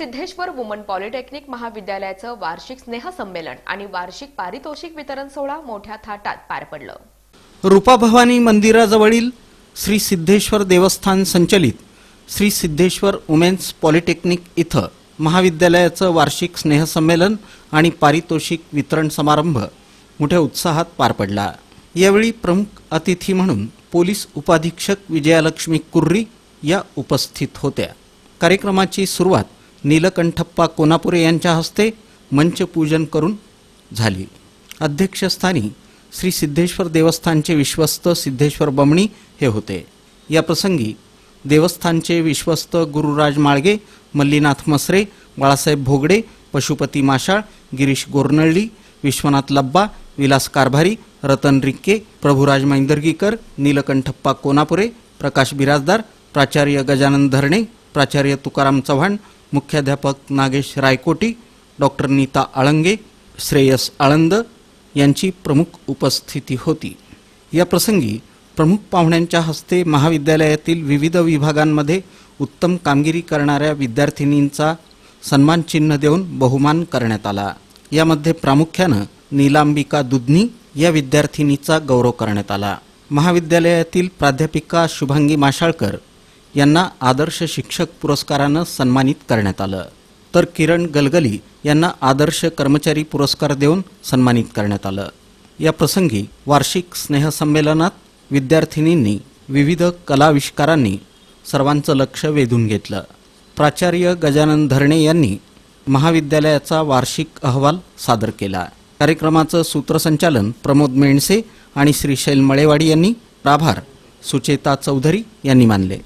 Siddheshwar woman polytechnic महाविद्यालयाचं वार्षिक स्नेहसंमेलन आणि वार्षिक पारितोषिक वितरण सोहळा मोठ्या थाटात पार पडलं. रूपाभवानी मंदिराजवळील श्री सिद्धेश्वर देवस्थान संचलित श्री सिद्धेश्वर वुमेन्स पॉलिटेक्निक इथं महाविद्यालयाचं वार्षिक स्नेहसंमेलन आणि पारितोषिक वितरण समारंभ मोठ्या उत्साहात पार पडला. यावेळी प्रमुख अतिथी म्हणून पोलीस उपाधीक्षक विजयालक्ष्मी कुर्री या उपस्थित होत्या. कार्यक्रमाची सुरुवात नीलकंठप्पा कोनापुरे यांच्या हस्ते मंचपूजन करून झाली. अध्यक्षस्थानी श्री सिद्धेश्वर देवस्थानचे विश्वस्त सिद्धेश्वर बमणी हे होते. या प्रसंगी देवस्थानचे विश्वस्त गुरुराज माळगे मल्लीनाथ मसरे बाळासाहेब भोगडे पशुपती माशाळ गिरीश गोरनळली विश्वनाथ लब्बा विलास कारभारी रतन रिक्के प्रभुराज मैंदर्गीकर नीलकंठप्पा कोनापुरे प्रकाश बिराजदार प्राचार्य गजानन धरणे प्राचार्य तुकाराम चव्हाण मुख्याध्यापक नागेश रायकोटी डॉक्टर नीता आळंगे श्रेयस आळंद यांची प्रमुख उपस्थिती होती. या प्रसंगी प्रमुख पाहुण्यांच्या हस्ते महाविद्यालयातील विविध विभागांमध्ये उत्तम कामगिरी करणाऱ्या विद्यार्थिनींचा सन्मान चिन्ह देऊन बहुमान करण्यात आला. यामध्ये प्रामुख्यानं नीलांबिका दुधनी या विद्यार्थिनीचा गौरव करण्यात आला. महाविद्यालयातील प्राध्यापिका शुभांगी माशाळकर यांना आदर्श शिक्षक पुरस्कारानं सन्मानित करण्यात आलं. तर किरण गलगली यांना आदर्श कर्मचारी पुरस्कार देऊन सन्मानित करण्यात आलं. या प्रसंगी वार्षिक स्नेहसंमेलनात विद्यार्थिनींनी विविध कलाविष्कारांनी सर्वांचं लक्ष वेधून घेतलं. प्राचार्य गजानन धरणे यांनी महाविद्यालयाचा वार्षिक अहवाल सादर केला. कार्यक्रमाचं सूत्रसंचालन प्रमोद मेणसे आणि श्रीशैल मळेवाडी यांनी. प्राभार सुचेता चौधरी यांनी मानले.